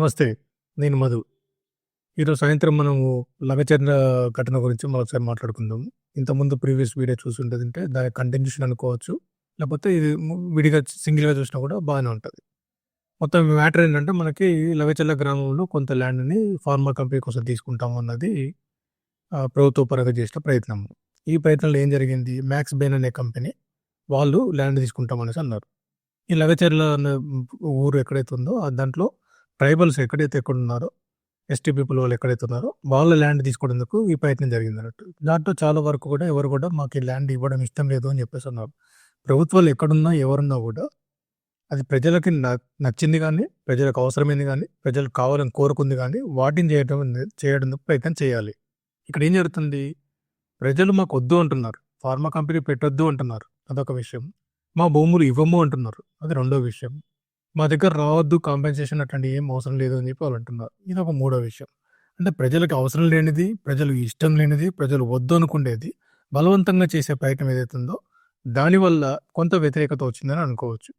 నమస్తే. నేను మధు. ఈరోజు సాయంత్రం మనము లగచర్ల ఘటన గురించి మరొకసారి మాట్లాడుకుందాము. ఇంతకుముందు ప్రీవియస్ వీడియో చూసుంటదంటే దాని కంటిన్యూషన్ అనుకోవచ్చు. లేకపోతే ఇది విడిగా సింగిల్‌గా చూసినా కూడా బాగానే ఉంటుంది మొత్తం మ్యాటర్ ఏంటంటే మనకి లగచర్ల గ్రామంలో కొంత ల్యాండ్‌ని ఫార్మా కంపెనీ కోసం తీసుకుంటాము అన్నది ప్రభుత్వ పరంగా చేసిన ప్రయత్నం. ఈ ప్రయత్నంలో ఏం జరిగింది? మ్యాక్స్ బెయిన్ అనే కంపెనీ వాళ్ళు ల్యాండ్ తీసుకుంటాం అనేసి అన్నారు. ఈ లగచర్ల ఊరు ఎక్కడైతే ఉందో దాంట్లో ట్రైబల్స్ ఎక్కడైతే ఎక్కడున్నారో ఎస్టీ పీపుల్ వాళ్ళు ఎక్కడైతే ఉన్నారో వాళ్ళ ల్యాండ్ తీసుకోవడానికి ఈ ప్రయత్నం జరిగిందన్నట్టు. దాంట్లో చాలా వరకు కూడా ఎవరు కూడా మాకు ఈ ల్యాండ్ ఇవ్వడం ఇష్టం లేదు అని చెప్పేసి అన్నారు. ప్రభుత్వాలు ఎక్కడున్నా ఎవరున్నా కూడా అది ప్రజలకి న నచ్చింది కానీ ప్రజలకు అవసరమైంది కానీ ప్రజలకు కావాలని కోరుకుంది కానీ వాటిని చేయడం చేయడం ప్రయత్నం చేయాలి. ఇక్కడ ఏం జరుగుతుంది? ప్రజలు మాకు వద్దు అంటున్నారు. ఫార్మా కంపెనీ పెట్టొద్దు అంటున్నారు. అదొక విషయం. మా భూములు ఇవ్వము అంటున్నారు. అది రెండో విషయం. మా దగ్గర రావద్దు కాంపెన్సేషన్ అట్లాంటి ఏం అవసరం లేదు అని చెప్పి వాళ్ళు అంటున్నారు. ఒక మూడో విషయం. అంటే ప్రజలకు అవసరం లేనిది, ప్రజలు ఇష్టం లేనిది, ప్రజలు వద్దు అనుకునేది బలవంతంగా చేసే ప్రయత్నం ఏదైతుందో దానివల్ల కొంత వ్యతిరేకత వచ్చిందని అనుకోవచ్చు.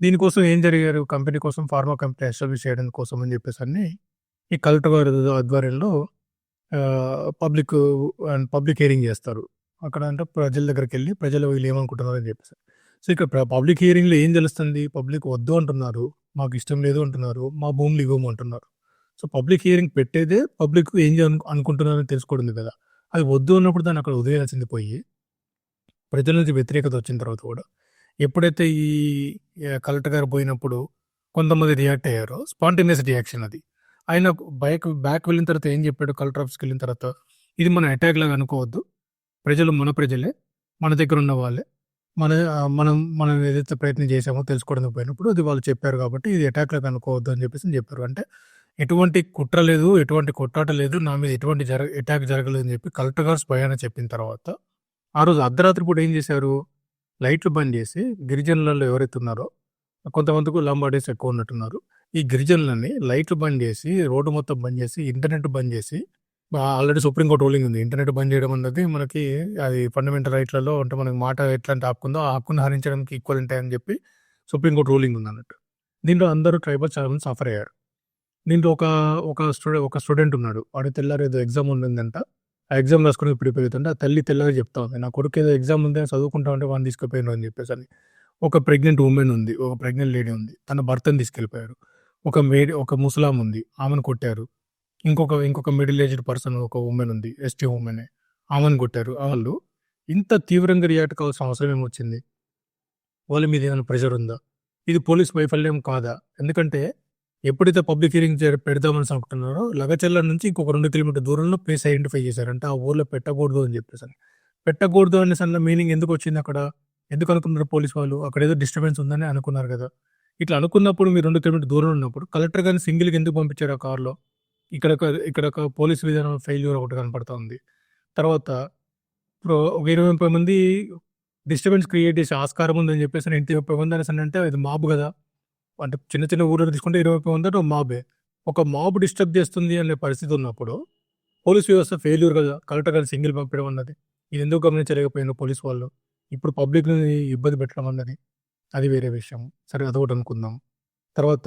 దీనికోసం ఏం జరిగారు? కంపెనీ కోసం ఫార్మా కంపెనీ ఎస్టాబ్లిష్ చేయడం కోసం అని చెప్పేసని ఈ కలెక్టర్ గారి ఆధ్వర్యంలో పబ్లిక్ అండ్ పబ్లిక్ హియరింగ్ చేస్తారు. అక్కడ అంటే ప్రజల దగ్గరికి వెళ్ళి ప్రజలు వీళ్ళు ఏమనుకుంటున్నారు అని చెప్పేసి. సో, ఇక్కడ పబ్లిక్ హియరింగ్‌లో ఏం తెలుస్తుంది? పబ్లిక్ వద్దు అంటున్నారు. మాకు ఇష్టం లేదు అంటున్నారు. మా భూములు ఇవ్వము అంటున్నారు. సో, పబ్లిక్ హియరింగ్ పెట్టేదే పబ్లిక్ ఏం అనుకుంటున్నారని తెలుసుకోవడం కదా! అది వద్దు అన్నప్పుడు దాన్ని అక్కడ వదిలేయాల్సింది పోయి ప్రజల నుంచి వ్యతిరేకత వచ్చిన తర్వాత కూడా ఎప్పుడైతే ఈ కలెక్టర్ గారు పోయినప్పుడు కొంతమంది రియాక్ట్ అయ్యారో స్పాంటేనియస్ రియాక్షన్ అది. ఆయన బైక్ బ్యాక్ వెళ్ళిన తర్వాత ఏం చెప్పాడు కలెక్టర్ ఆఫీస్‌కి వెళ్ళిన తర్వాత, ఇది మన అటాక్ లాగా అనుకోవద్దు. ప్రజలు మన ప్రజలే. మన దగ్గర ఉన్న వాళ్ళే. మన మనం మనం ఏదైతే ప్రయత్నం చేసామో తెలుసుకోవడానికి పోయినప్పుడు అది వాళ్ళు చెప్పారు కాబట్టి ఇది అటాక్లకు అనుకోవద్దు అని చెప్పేసి చెప్పారు. అంటే ఎటువంటి కుట్ర లేదు, ఎటువంటి కొట్టాట లేదు. నా మీద ఎటువంటి జరగ అటాక్ జరగలేదు అని చెప్పి కలెక్టర్ గారు స్వయాన చెప్పిన తర్వాత, ఆ రోజు అర్ధరాత్రి పూట ఏం చేశారు? లైట్లు బంద్ చేసి గిరిజనులలో ఎవరైతే ఉన్నారో కొంతమందికి లంబాడీస్ ఎక్కువ ఉన్నట్టున్నారు. ఈ గిరిజనులని లైట్లు బంద్ చేసి, రోడ్డు మొత్తం బంద్ చేసి, ఇంటర్నెట్ బంద్ చేసి ఆల్రెడీ సుప్రీంకోర్టు రూలింగ్ ఉంది. ఇంటర్నెట్ బంద్ చేయడం అన్నది మనకి అది ఫండమెంటల్ రైట్‌లలో అంటే మనకి మాట ఎట్లాంటి ఆపుకుందో ఆ హక్కును హరించడానికి ఈక్వల్ ఉంటాయని చెప్పి సుప్రీంకోర్టు రూలింగ్ ఉంది అన్నట్టు దీంట్లో అందరూ ట్రైబల్స్ చాలా మంది సఫర్ అయ్యారు. దీంట్లో ఒక ఒక స్టూడెంట్ ఒక స్టూడెంట్ ఉన్నాడు. వాడు తెల్లారి ఏదో ఎగ్జామ్ ఉందంట ఆ ఎగ్జామ్ రాసుకుని ఇప్పుడు పెరుగుతుంటే ఆ తల్లి తెల్లారి చెప్తా ఉంది. నా కొడుకు ఏదో ఎగ్జామ్ ఉంది చదువుకుంటా ఉంటే వాడిని తీసుకుపోయినారు అని చెప్పేసని. ఒక ప్రెగ్నెంట్ ఉమెన్ ఉంది. ఒక ప్రెగ్నెంట్ లేడీ ఉంది. తన భర్తను తీసుకెళ్ళిపోయారు. ఒక మేడ్ ఒక ముసలాం ఉంది. ఆమెను కొట్టారు. ఇంకొక ఇంకొక మిడిల్ ఏజ్డ్ పర్సన్ ఒక ఉమెన్ ఉంది. ఎస్టీ ఉమెన్ ఆమెను కొట్టారు. వాళ్ళు ఇంత తీవ్రంగా రియాక్ట్ కావాల్సిన అవసరం ఏమొచ్చింది? వాళ్ళ మీద ఏమైనా ప్రెషర్ ఉందా? ఇది పోలీస్ వైఫల్యం కాదా? ఎందుకంటే ఎప్పుడైతే పబ్లిక్ హియరింగ్ పెడదామని అనుకుంటున్నారో లగచెల్ల నుంచి ఇంకొక రెండు కిలోమీటర్ దూరంలో ప్లేస్ ఐడెంటిఫై చేశారు. అంటే ఆ ఊర్లో పెట్టకూడదు అని చెప్పేసని. పెట్టకూడదు అనే సన్న మీనింగ్ ఎందుకు వచ్చింది అక్కడ? ఎందుకు అనుకున్నారు పోలీస్ వాళ్ళు? అక్కడ ఏదో డిస్టర్బెన్స్ ఉందని అనుకున్నారు కదా! ఇట్లా అనుకున్నప్పుడు మీరు రెండు కిలోమీటర్ల దూరం ఉన్నప్పుడు కలెక్టర్ గారిని సింగిల్‌గా ఎందుకు పంపించారు ఆ కార్‌లో? ఇక్కడ ఒక ఇక్కడ ఒక పోలీస్ విధానం ఫెయిల్యూర్ ఒకటి కనపడుతుంది తర్వాత ఇప్పుడు ఒక 20, 30 మంది డిస్టర్బెన్స్ క్రియేట్ చేసే ఆస్కారం ఉందని చెప్పేసి 20, 30 మంది అనేసి అంటే అది మాబ్ కదా! అంటే చిన్న చిన్న ఊళ్ళో తీసుకుంటే 20, 30 మంది అంటే మాబే. ఒక మాబ్ డిస్టర్బ్ చేస్తుంది అనే పరిస్థితి ఉన్నప్పుడు పోలీస్ వ్యవస్థ ఫెయిల్యూర్ కదా! కలెక్టర్ గారిని సింగిల్ పంపడం అన్నది. ఇది ఎందుకు గమనించలేకపోయాను పోలీస్ వాళ్ళు? ఇప్పుడు పబ్లిక్‌ని ఇబ్బంది పెట్టడం అన్నది అది వేరే విషయం. సరే అదొకటి అనుకుందాం. తర్వాత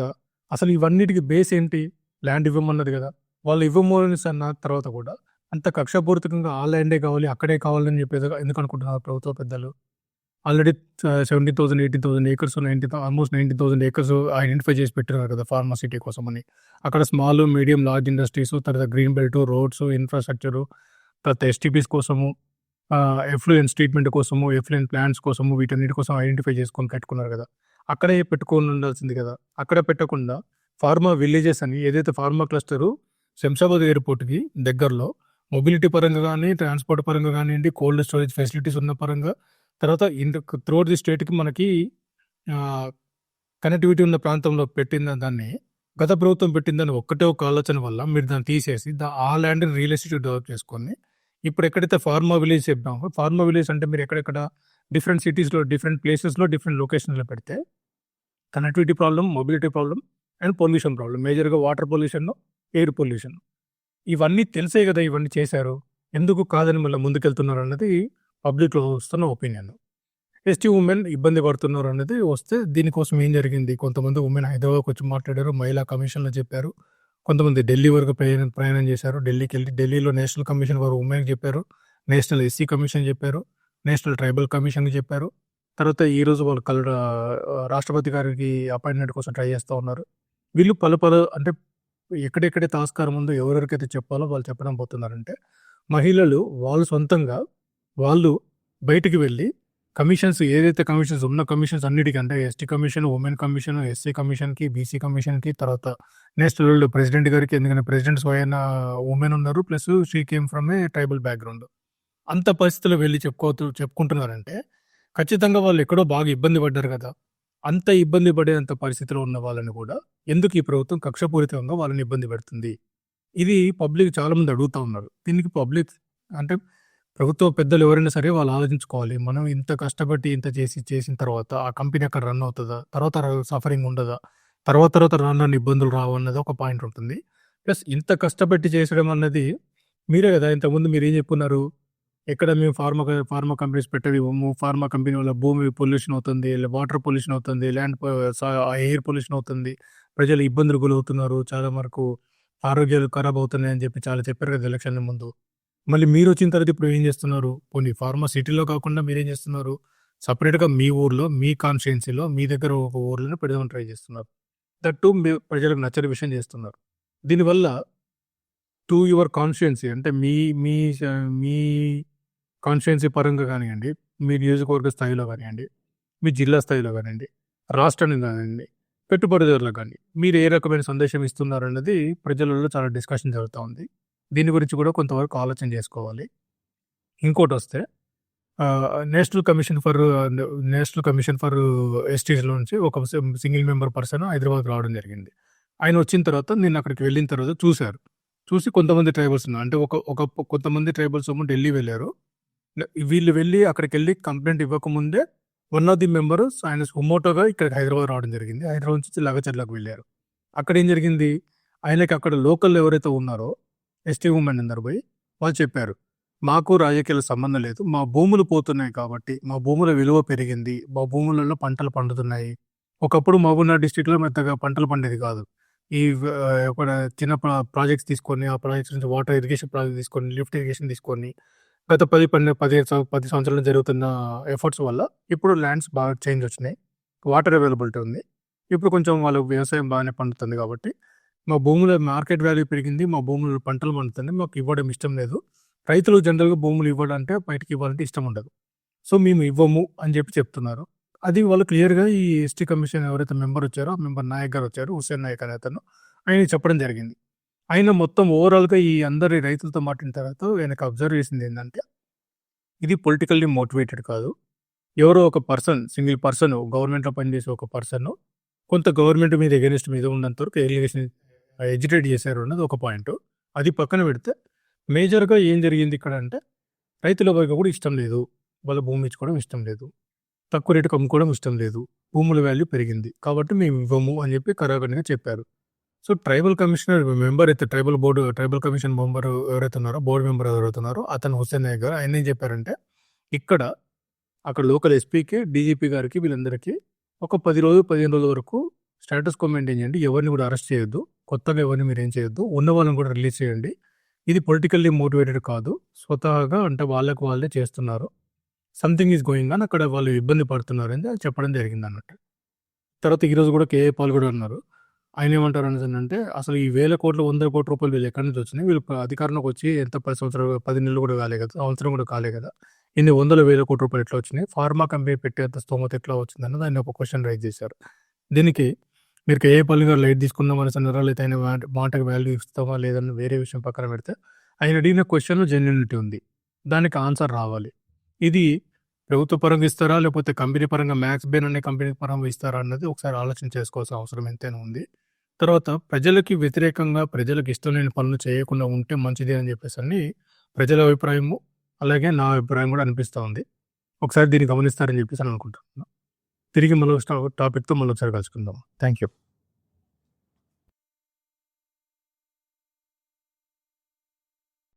అసలు ఇవన్నిటికి బేస్ ఏంటి? ల్యాండ్ ఇవ్వమన్నది కదా! వాళ్ళు ఇవ్వము అనేసి అన్న తర్వాత కూడా అంత కక్షపూరితంగా ఆ ల్యాండే కావాలి, అక్కడే కావాలని చెప్పేది ఎందుకు అనుకుంటున్నారు ప్రభుత్వ పెద్దలు? Already seventeen thousand eighteen thousand acres 90 almost 90,000 acres identify చేసి పెట్టినారు కదా! ఫార్మా సిటీ కోసమని. అక్కడ స్మాల్, మీడియం, లార్జ్ ఇండస్ట్రీస్ తర్వాత గ్రీన్ బెల్ట్, రోడ్స్, ఇన్ఫ్రాస్ట్రక్చరు తర్వాత ఎస్టీపీస్ కోసము ఆహ్, ఎఫ్లూయెన్స్ ట్రీట్మెంట్ కోసము, ఎఫ్లూయెంట్ ప్లాన్స్ కోసము వీటన్నిటి కోసం ఐడెంటిఫై చేసుకొని కట్టుకున్నారు కదా! అక్కడే పెట్టుకొని ఉండాల్సింది కదా! అక్కడ పెట్టకుండా ఫార్మా విలేజెస్ అని ఏదైతే ఫార్మా క్లస్టరు శంషాబాద్ ఎయిర్‌పోర్ట్‌కి దగ్గరలో మొబిలిటీ పరంగా కానీ ట్రాన్స్‌పోర్ట్ పరంగా కానివ్వండి కోల్డ్ స్టోరేజ్ ఫెసిలిటీస్ ఉన్న పరంగా తర్వాత ఇండ్ త్రూఅవుట్ ది స్టేట్‌కి మనకి కనెక్టివిటీ ఉన్న ప్రాంతంలో పెట్టిన దాన్ని గత ప్రభుత్వం పెట్టిందని ఒక్కటే ఒక ఆలోచన వల్ల మీరు దాన్ని తీసేసి ద ఆ ల్యాండ్‌ని రియల్ ఎస్టేట్ డెవలప్ చేసుకొని ఇప్పుడు ఎక్కడైతే ఫార్మా విలేజ్ చెప్పామో ఫార్మా విలేజ్ అంటే మీరు ఎక్కడెక్కడ డిఫరెంట్ సిటీస్‌లో, డిఫరెంట్ ప్లేసెస్‌లో, డిఫరెంట్ లొకేషన్లో పెడితే connectivity problem mobility problem and pollution problem. మేజర్‌గా వాటర్ పొల్యూషన్, ఎయిర్ పొల్యూషన్. ఇవన్నీ తెలిసే కదా ఇవన్నీ చేశారు. ఎందుకు కాదని మళ్ళీ ముందుకెళ్తున్నారు అన్నది పబ్లిక్‌లో వస్తున్న ఒపీనియన్. ఎస్టీ ఉమెన్ ఇబ్బంది పడుతున్నారు అనేది వస్తే దీనికోసం ఏం జరిగింది కొంతమంది ఉమెన్ హైదరాబాద్కి వచ్చి మాట్లాడారు మహిళా కమిషన్లో చెప్పారు కొంతమంది ఢిల్లీ వరకు ప్రయాణం ప్రయాణం చేశారు ఢిల్లీకి వెళ్ళి ఢిల్లీలో నేషనల్ కమిషన్ వారు ఉమెన్ చెప్పారు నేషనల్ ఎస్సీ కమిషన్ చెప్పారు నేషనల్ ట్రైబల్ కమిషన్ చెప్పారు తర్వాత ఈరోజు వాళ్ళు కల రాష్ట్రపతి గారికి అపాయింట్మెంట్ కోసం ట్రై చేస్తూ ఉన్నారు వీళ్ళు పలు పలు అంటే ఎక్కడెక్కడే తాస్కారం ఉందో ఎవరెవరికైతే చెప్పాలో వాళ్ళు చెప్పడం పోతున్నారంటే మహిళలు వాళ్ళు సొంతంగా వాళ్ళు బయటికి వెళ్ళి కమిషన్స్ ఏదైతే కమిషన్స్ ఉన్న కమిషన్స్ అన్నిటికీ అంటే ST commission women commission SC కమిషన్కి బీసీ కమిషన్కి తర్వాత నెక్స్ట్ ప్రెసిడెంట్ గారికి ఎందుకంటే ప్రెసిడెంట్ స్వయన ఉమెన్ ఉన్నారు plus she came from a tribal background అంత పరిస్థితుల్లో వెళ్ళి చెప్పుకో చెప్పుకుంటున్నారంటే ఖచ్చితంగా వాళ్ళు ఎక్కడో బాగా ఇబ్బంది పడ్డారు కదా. అంత ఇబ్బంది పడేంత పరిస్థితిలో ఉన్న వాళ్ళని కూడా ఎందుకు ఈ ప్రభుత్వం కక్షపూరితంగా వాళ్ళని ఇబ్బంది పెడుతుంది? ఇది పబ్లిక్ చాలామంది అడుగుతూ అడుగుతా ఉన్నారు. దీనికి పబ్లిక్ అంటే ప్రభుత్వ పెద్దలు ఎవరైనా సరే వాళ్ళు ఆలోచించుకోవాలి. మనం ఇంత కష్టపడి ఇంత చేసి చేసిన తర్వాత ఆ కంపెనీ అక్కడ రన్ అవుతుందా? తర్వాత సఫరింగ్ ఉండదా? తర్వాత తర్వాత రాను ఇబ్బందులు రావు అన్నది ఒక పాయింట్ ఉంటుంది. ప్లస్ ఇంత కష్టపెట్టి చేసడం అన్నది మీరే కదా ఇంతకుముందు మీరు ఏం చెప్పున్నారు? ఎక్కడ మేము ఫార్మా ఫార్మా కంపెనీస్ పెట్టేది ఇవ్వము ఫార్మా కంపెనీ వల్ల భూమి పొల్యూషన్ అవుతుంది వాటర్ పొల్యూషన్ అవుతుంది ల్యాండ్ ఎయిర్ పొల్యూషన్ అవుతుంది. ప్రజలు ఇబ్బందులు గురవుతున్నారు. చాలా వరకు ఆరోగ్యాలు ఖరాబ్ అవుతున్నాయని చెప్పి చాలా చెప్పారు కదా ఎలక్షన్ ముందు. మళ్ళీ మీరు వచ్చిన తర్వాత ఇప్పుడు ఏం చేస్తున్నారు? కొన్ని ఫార్మా సిటీలో కాకుండా మీరేం చేస్తున్నారు? సపరేట్గా మీ ఊర్లో మీ కాన్స్టిట్యున్సీలో మీ దగ్గర ఒక ఊర్లోనే పెడదామని ట్రై చేస్తున్నారు. దట్టు మీ ప్రజలకు నచ్చని విషయం చేస్తున్నారు. దీనివల్ల టు యువర్ కాన్స్టిట్యున్సీ అంటే మీ మీ మీ కాన్స్టిట్యున్సీ పరంగా కానివ్వండి మీ నియోజకవర్గ స్థాయిలో కానివ్వండి మీ జిల్లా స్థాయిలో కానివ్వండి రాష్ట్రానికి కానివ్వండి పెట్టుబడిదారులకు కానీ మీరు ఏ రకమైన సందేశం ఇస్తున్నారు అన్నది ప్రజలలో చాలా డిస్కషన్ జరుగుతూ ఉంది. దీని గురించి కూడా కొంతవరకు ఆలోచన చేసుకోవాలి. ఇంకోటి వస్తే national commission for national commission for ఎస్టీస్లో నుంచి ఒక సింగిల్ మెంబర్ పర్సన్ హైదరాబాద్ రావడం జరిగింది. ఆయన వచ్చిన తర్వాత నేను అక్కడికి వెళ్ళిన తర్వాత చూశారు. చూసి కొంతమంది ట్రైబల్స్ ఉన్నారు. అంటే ఒక ఒక కొంతమంది ట్రైబల్స్ ఏమో ఢిల్లీ వెళ్ళారు. వీళ్ళు వెళ్ళి అక్కడికి వెళ్ళి కంప్లైంట్ ఇవ్వకముందే వన్ ఆఫ్ ది మెంబర్స్ ఆయన హుమోటోగా ఇక్కడ హైదరాబాద్ రావడం జరిగింది. హైదరాబాద్ నుంచి లగచర్లకు వెళ్ళారు. అక్కడ ఏం జరిగింది? ఆయనకి అక్కడ లోకల్ ఎవరైతే ఉన్నారో ఎస్టీ ఉమెన్ అందరు పోయి వాళ్ళు చెప్పారు మాకు రాజకీయాల సంబంధం లేదు. మా భూములు పోతున్నాయి కాబట్టి మా భూముల విలువ పెరిగింది. మా భూములలో పంటలు పండుతున్నాయి. ఒకప్పుడు మహబూబ్నగర్ డిస్టిక్లో మెత్తగా పంటలు పండేది కాదు. ఈ ఒక చిన్న ప్రాజెక్ట్స్ తీసుకొని ఆ ప్రాజెక్ట్స్ నుంచి వాటర్ ఇరిగేషన్ ప్రాజెక్ట్ తీసుకొని లిఫ్ట్ ఇరిగేషన్ తీసుకొని గత పది పన్నెండు పదిహేను పది సంవత్సరాలు జరుగుతున్న ఎఫర్ట్స్ వల్ల ఇప్పుడు ల్యాండ్స్ బాగా చేంజ్ వచ్చినాయి. వాటర్ అవైలబిలిటీ ఉంది. ఇప్పుడు కొంచెం వాళ్ళ వ్యవసాయం బాగానే పండుతుంది కాబట్టి మా భూముల మార్కెట్ వాల్యూ పెరిగింది. మా భూములు పంటలు పండుతుంది. మాకు ఇవ్వడం ఇష్టం లేదు. రైతులు జనరల్గా భూములు ఇవ్వాలంటే బయటకి ఇవ్వాలంటే ఇష్టం ఉండదు. సో మేము ఇవ్వము అని చెప్పి చెప్తున్నారు. అది వాళ్ళు క్లియర్గా ఈ ఎస్టీ కమిషన్ ఎవరైతే మెంబర్ వచ్చారో ఆ మెంబర్ నాయక్ గారు వచ్చారు హుసేన్ నాయక్ అనే అతను. ఆయన చెప్పడం జరిగింది. ఆయన మొత్తం ఓవరాల్గా ఈ అందరి రైతులతో మాట్లాడిన తర్వాత ఆయనకు అబ్జర్వ్ చేసింది ఏంటంటే ఇది పొలిటికల్లీ మోటివేటెడ్ కాదు. ఎవరో ఒక పర్సన్ సింగిల్ పర్సన్ గవర్నమెంట్లో పనిచేసే ఒక పర్సన్ కొంత గవర్నమెంట్ మీద ఎగెనిస్ట్ మీద ఉన్నంత వరకు ఎలిగేషన్ ఎడ్యుకేట్ చేశారు అన్నది ఒక పాయింట్. అది పక్కన పెడితే మేజర్గా ఏం జరిగింది ఇక్కడ అంటే రైతుల వైపు కూడా ఇష్టం లేదు. వాళ్ళ భూమి ఇచ్చుకోవడం ఇష్టం లేదు. తక్కువ రేటుకు అమ్ముకోవడం ఇష్టం లేదు. భూముల వాల్యూ పెరిగింది. కాబట్టి మేము ఇవ్వము అని చెప్పి కరాఖండిగా చెప్పారు. సో ట్రైబల్ కమిషనర్ మెంబర్ అయితే tribal board tribal commission member ఎవరైతే ఉన్నారో బోర్డు మెంబర్ ఎవరైతున్నారో అతను హుస్సేన్ నాయక్ గారు ఆయన ఏం చెప్పారంటే ఇక్కడ అక్కడ లోకల్ ఎస్పీకి డీజీపీ గారికి వీళ్ళందరికీ ఒక పది రోజులు పదిహేను రోజుల వరకు స్టేటస్ కో మెయింటైన్ చేయండి ఎవరిని కూడా అరెస్ట్ చేయొద్దు కొత్తగా ఎవరిని మీరు ఏం చేయొద్దు ఉన్న వాళ్ళని కూడా రిలీజ్ చేయండి. ఇది పొలిటికల్లీ మోటివేటెడ్ కాదు స్వతహాగా అంటే వాళ్ళకు వాళ్ళే చేస్తున్నారు. సంథింగ్ ఈజ్ గోయింగ్ అని అక్కడ వాళ్ళు ఇబ్బంది పడుతున్నారు అని చెప్పడం జరిగింది అన్నట్టు. తర్వాత ఈరోజు కూడా కేఏ పాల్ కూడా ఉన్నారు ఆయన ఏమంటారు అంటే అసలు ఈ వేల కోట్లు వందల కోట్ల రూపాయలు వీళ్ళు ఎక్కడి నుంచి వచ్చినాయి? వీళ్ళు అధికారంలోకి వచ్చి ఎంత పది సంవత్సరాలు పది నెలలు కూడా కాలే కదా సంవత్సరం కూడా కాలే కదా ఇన్ని వందల వేల కోట్ల రూపాయలు ఎట్లా వచ్చినాయి? ఫార్మా కంపెనీ పెట్టేంత స్తోమత ఎట్లా వచ్చింది అన్నది ఆయన ఒక క్వశ్చన్ రైజ్ చేశారు. దీనికి మీరు ఏ పల్లి గారు లైట్ తీసుకుందాం అనేసి అన్నారా? లేదా ఆయన మాటకు వాల్యూ ఇస్తామా? లేదని వేరే విషయం పక్కన పెడితే ఆయన అడిగిన క్వశ్చన్లో జెన్యునిటీ ఉంది. దానికి ఆన్సర్ రావాలి. ఇది ప్రభుత్వ పరంగా ఇస్తారా? లేకపోతే కంపెనీ పరంగా మ్యాక్స్ బేన్ అనే కంపెనీ పరంగా ఇస్తారా? అన్నది ఒకసారి ఆలోచన చేసుకోవాల్సిన అవసరం ఎంతైనా ఉంది. తర్వాత ప్రజలకి వ్యతిరేకంగా ప్రజలకు ఇష్టం లేని పనులు చేయకుండా ఉంటే మంచిది అని చెప్పేసి అని ప్రజల అభిప్రాయము అలాగే నా అభిప్రాయం కూడా అనిపిస్తూ ఉంది. ఒకసారి దీన్ని గమనిస్తారని చెప్పేసి అని అనుకుంటున్నాను తిరిగి మళ్ళీ టాపిక్తో మళ్ళీ ఒకసారి కలుసుకుందాం. Thank you